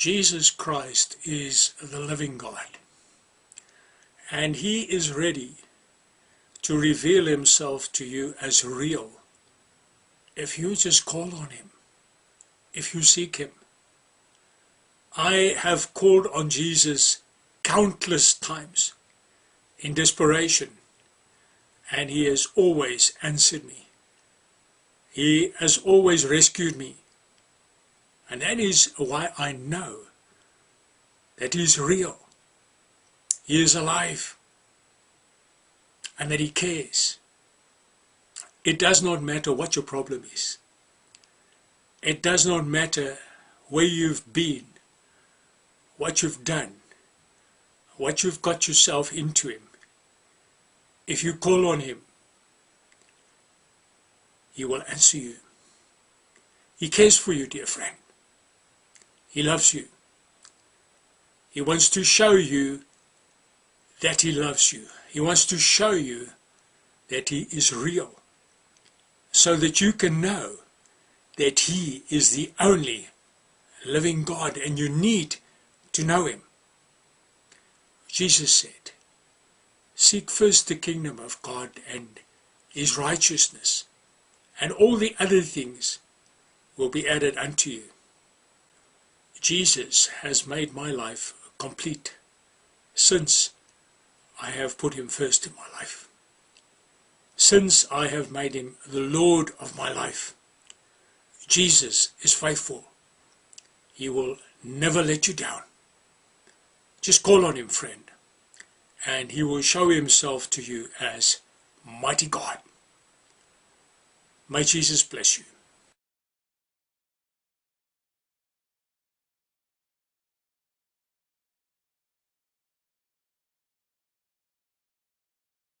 Jesus Christ is the living God. And he is ready to reveal himself to you as real if you just call on him, if you seek him. I have called on Jesus countless times in desperation, and he has always answered me. He has always rescued me. And that is why I know that he is real. He is alive. And that he cares. It does not matter what your problem is. It does not matter where you've been, what you've done, what you've got yourself into him. If you call on him, he will answer you. He cares for you, dear friend. He loves you. He wants to show you that he loves you. He wants to show you that he is real so that you can know that he is the only living God and you need to know him. Jesus said, Seek first the kingdom of God and his righteousness, and all the other things will be added unto you. Jesus has made my life complete since I have put him first in my life. Since I have made him the Lord of my life. Jesus is faithful. He will never let you down. Just call on him, friend, and he will show himself to you as mighty God. May Jesus bless you.